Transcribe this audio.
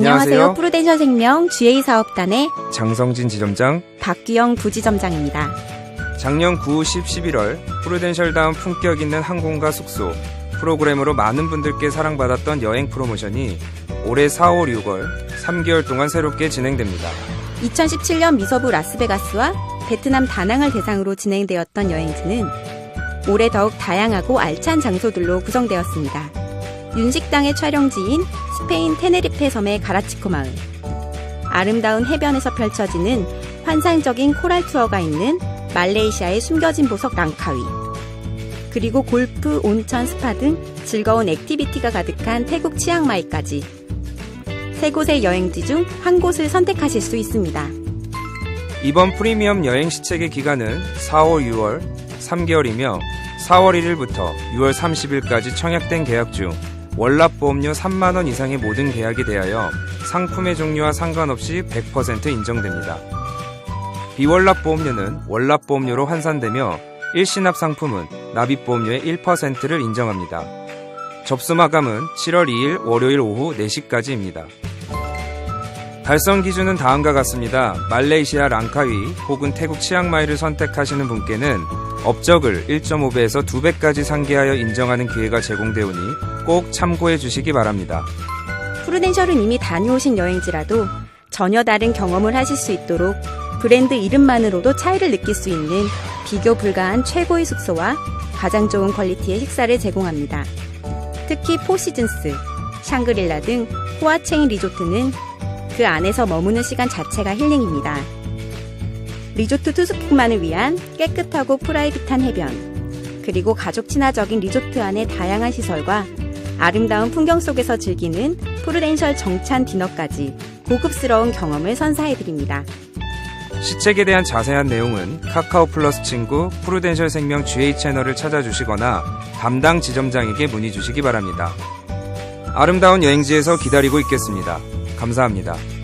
안녕하세요. 프루덴셜 생명 GA 사업단의 장성진 지점장. 박규영 부지점장입니다. 작년 9, 10, 11월 프루덴셜다운 품격 있는 항공과 숙소 프로그램으로 많은 분들께 사랑받았던 여행 프로모션이 올해 4, 5, 6월 3개월 동안 새롭게 진행됩니다. 2017년 미서부 라스베가스와 베트남 다낭을 대상으로 진행되었던 여행지는 올해 더욱 다양하고 알찬 장소들로 구성되었습니다. 윤식당의 촬영지인 스페인 테네리페 섬의 가라치코 마을, 아름다운 해변에서 펼쳐지는 환상적인 코랄 투어가 있는 말레이시아의 숨겨진 보석 랑카위, 그리고 골프, 온천, 스파 등 즐거운 액티비티가 가득한 태국 치앙마이까지 세 곳의 여행지 중 한 곳을 선택하실 수 있습니다. 이번 프리미엄 여행 시책의 기간은 4, 5, 6월 3개월이며 4월 1일부터 6월 30일까지 청약된 계약 중 월납보험료 3만원 이상의 모든 계약이 대하여 상품의 종류와 상관없이 100% 인정됩니다. 비월납보험료는 월납보험료로 환산되며 일시납 상품은 납입보험료의 1%를 인정합니다. 접수 마감은 7월 2일 월요일 오후 4시까지입니다. 달성 기준은 다음과 같습니다. 말레이시아 랑카위 혹은 태국 치앙마이를 선택하시는 분께는 업적을 1.5배에서 2배까지 상계하여 인정하는 기회가 제공되오니 꼭 참고해 주시기 바랍니다. 프루덴셜은 이미 다녀오신 여행지라도 전혀 다른 경험을 하실 수 있도록 브랜드 이름만으로도 차이를 느낄 수 있는 비교 불가한 최고의 숙소와 가장 좋은 퀄리티의 식사를 제공합니다. 특히 포시즌스, 샹그릴라 등 호화체인 리조트는 그 안에서 머무는 시간 자체가 힐링입니다. 리조트 투숙객만을 위한 깨끗하고 프라이빗한 해변, 그리고 가족 친화적인 리조트 안의 다양한 시설과 아름다운 풍경 속에서 즐기는 프루덴셜 정찬 디너까지 고급스러운 경험을 선사해드립니다. 시책에 대한 자세한 내용은 카카오 플러스 친구 프루덴셜 생명 GA 채널을 찾아주시거나 담당 지점장에게 문의 주시기 바랍니다. 아름다운 여행지에서 기다리고 있겠습니다. 감사합니다.